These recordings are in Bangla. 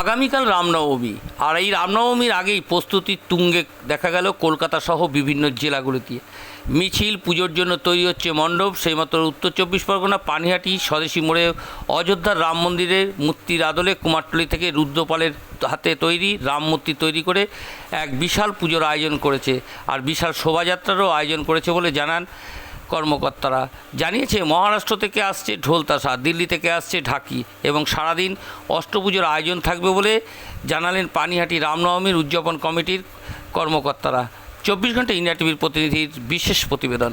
আগামীকাল রামনবমী। আর এই রামনবমীর আগেই প্রস্তুতির তুঙ্গে দেখা গেল কলকাতা সহ বিভিন্ন জেলাগুলিতে মিছিল, পুজোর জন্য তৈরি হচ্ছে মণ্ডপ সেই মতো উত্তর চব্বিশ পরগনা, পানিহাটি, স্বদেশী মোড়ে অযোধ্যার রাম মন্দিরের মূর্তির আদলে কুমারটুলি থেকে রুদ্রপালের হাতে তৈরি, রাম মূর্তি তৈরি করে এক বিশাল পুজোর আয়োজন করেছে। আর বিশাল শোভাযাত্রারও আয়োজন করেছে বলে জানান কর্মকর্তারা জানিয়েছে, মহারাষ্ট্র থেকে আসছে ঢোলতাসা দিল্লি থেকে আসছে ঢাকি এবং সারাদিন অষ্টপুজোর আয়োজন থাকবে বলে জানালেন পানিহাটি রামনবমীর উদযাপন কমিটির কর্মকর্তারা। চব্বিশ ঘণ্টা ইন্ডিয়া টিভির প্রতিনিধির বিশেষ প্রতিবেদন।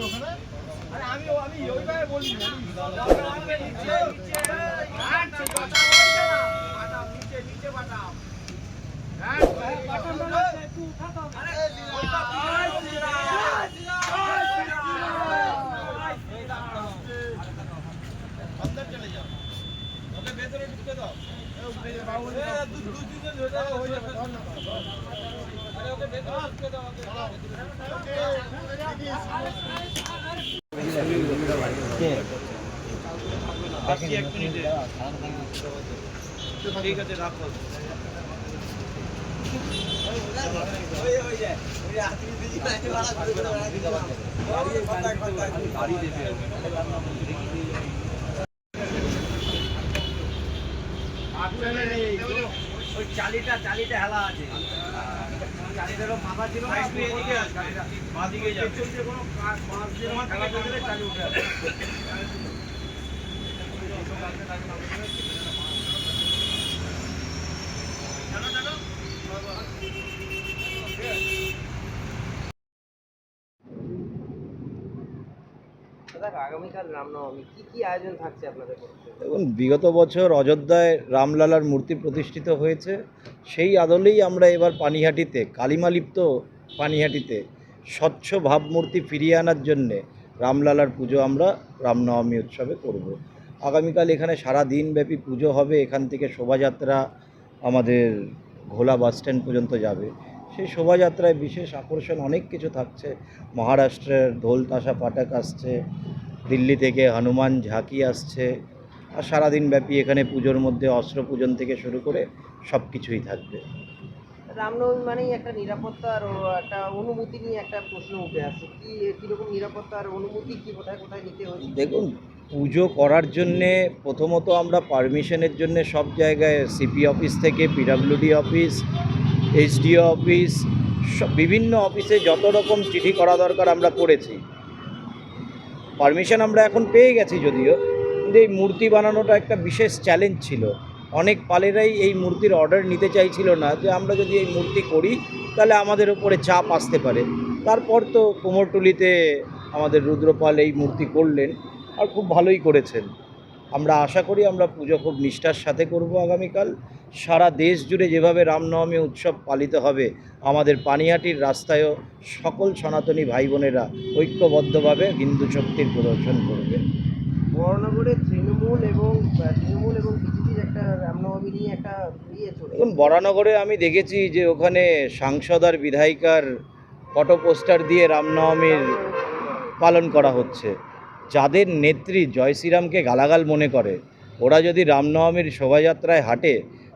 ঠিক আছে রাখো ওই চালিটা চালিটা হেলা আছে চালিটারও ফাঁকা ছিল একটু এদিকে আস, চালিটা বাঁ দিকে যাবে কোনো পাঁচ দিয়ে আমার খেলা করতে গেলে চালি উঠে আসবে আগামীকাল রামনবমী কি কি আয়োজন থাকছে আপনাদের পক্ষে দেখুন, বিগত বছর অযোধ্যায় রামলালার মূর্তি প্রতিষ্ঠিত হয়েছে। সেই আদলেই আমরা এবার পানিহাটিতে, কালিমালিপ্ত পানিহাটিতে স্বচ্ছ ভাবমূর্তি ফিরিয়ে আনার জন্যে রামলালার পুজো আমরা রামনবমী উৎসবে করব। আগামীকাল এখানে সারা দিনব্যাপী পুজো হবে। এখান থেকে শোভাযাত্রা আমাদের ঘোলা বাস স্ট্যান্ড পর্যন্ত যাবে। সেই শোভাযাত্রায় বিশেষ আকর্ষণ অনেক কিছু থাকছে। মহারাষ্ট্রের ঢোল তাশা পাটাক আসছে দিল্লি থেকে হনুমান ঝাঁকি আসছে আর সারাদিন ব্যাপী এখানে পুজোর মধ্যে অস্ত্র পূজন থেকে শুরু করে সব কিছুই থাকবে। রামনবমী মানেই একটা নিরাপত্তার ও একটা অনুমতি নিয়ে একটা প্রশ্ন উঠে আসছে কি কীরকম নিরাপত্তার অনুমতি কি কোথায় কোথায় নিতে হয়েছে? দেখুন পুজো করার জন্যে প্রথমত আমরা পারমিশনের জন্য সব জায়গায় সিপি অফিস থেকে P W D office H D O office বিভিন্ন অফিসে যত রকম চিঠি করা দরকার আমরা করেছি। পারমিশন আমরা এখন পেয়ে গেছি যদিও, কিন্তু এই মূর্তি বানানোটা একটা বিশেষ চ্যালেঞ্জ ছিল। অনেক পালেরাই এই মূর্তির অর্ডার নিতে চাইছিল না, যে আমরা যদি এই মূর্তি করি, তাহলে আমাদের উপরে চাপ আসতে পারে। তারপর তো কোমরটুলিতে আমাদের রুদ্রপাল এই মূর্তি করলেন, আর খুব ভালোই করেছেন। আমরা আশা করি আমরা পুজো খুব নিষ্ঠার সাথে করব আগামীকাল। সারা দেশ জুড়ে যেভাবে রামনবমী উৎসব পালিত হবে আমাদের পানিহাটির রাস্তায়ও সকল সনাতনী ভাই বোনেরা ঐক্যবদ্ধভাবে হিন্দু শক্তির প্রদর্শন করবে। বড়নগরে তৃণমূল এবং তৃণমূল এবং বিজেপির একটা রামনবমী নিয়ে একটা ইয়ে দেখুন বরানগরে আমি দেখেছি যে ওখানে সাংসদ আর বিধায়িকার ফটো পোস্টার দিয়ে রামনবমীর পালন করা হচ্ছে। যাদের নেত্রী জয় শ্রীরামকে গালাগাল মনে করে ওরা যদি রামনবমীর শোভাযাত্রায় হাঁটে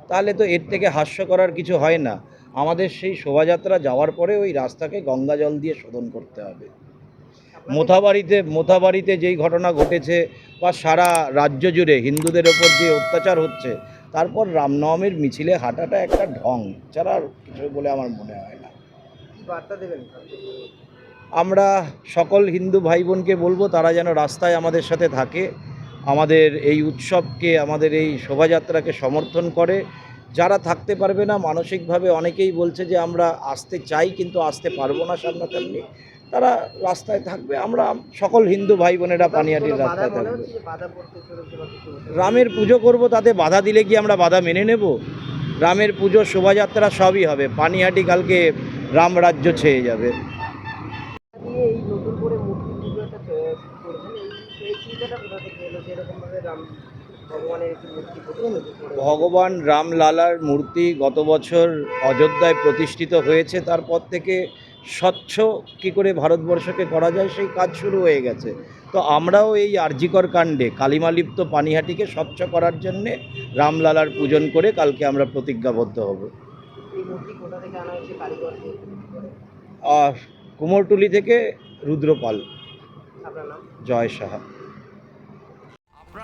তাহলে তো এর থেকে হাস্য করার কিছু হয় না। আমাদের সেই শোভাযাত্রা যাওয়ার পরে ওই রাস্তাকে গঙ্গা জল দিয়ে শোধন করতে হবে। মোথাবাড়িতে মোথাবাড়িতে যেই ঘটনা ঘটেছে বা সারা রাজ্য জুড়ে হিন্দুদের ওপর যে অত্যাচার হচ্ছে তারপর রামনবমীর মিছিলে হাঁটাটা একটা ঢং ছাড়া আর কিছু বলে আমার মনে হয় না। বার্তা দেবেন? আমরা সকল হিন্দু ভাই বোনকে বলব তারা যেন রাস্তায় আমাদের সাথে থাকে। আমাদের এই উৎসবকে, আমাদের এই শোভাযাত্রাকে সমর্থন করে। যারা থাকতে পারবে না, মানসিকভাবে অনেকেই বলছে যে, আমরা আসতে চাই, কিন্তু আসতে পারব না সামনাসামনি। তারা রাস্তায় থাকবে। আমরা সকল হিন্দু ভাই বোনেরা বাধা রাস্তায় থাকবে? রামের পুজো করব, তাতে বাধা দিলে কি আমরা বাধা মেনে নেব? রামের পুজো, শোভাযাত্রা সবই হবে। পানিহাটি কালকে রাম রাজ্য ছেয়ে যাবে। রাম ভগবানের একটি মূর্তি ভগবান রামলালার মূর্তি গত বছর অযোধ্যায় প্রতিষ্ঠিত হয়েছে তারপর থেকে স্বচ্ছ কি করে ভারতবর্ষকে করা যায় সেই কাজ শুরু হয়ে গেছে। তো আমরাও এই আর্জিকর কাণ্ডে কালিমালিপ্ত পানিহাটিকে স্বচ্ছ করার জন্যে রামলালার পূজন করে কালকে আমরা প্রতিজ্ঞাবদ্ধ হব। কুমোরটুলি থেকে রুদ্রপাল। জয় সাহা।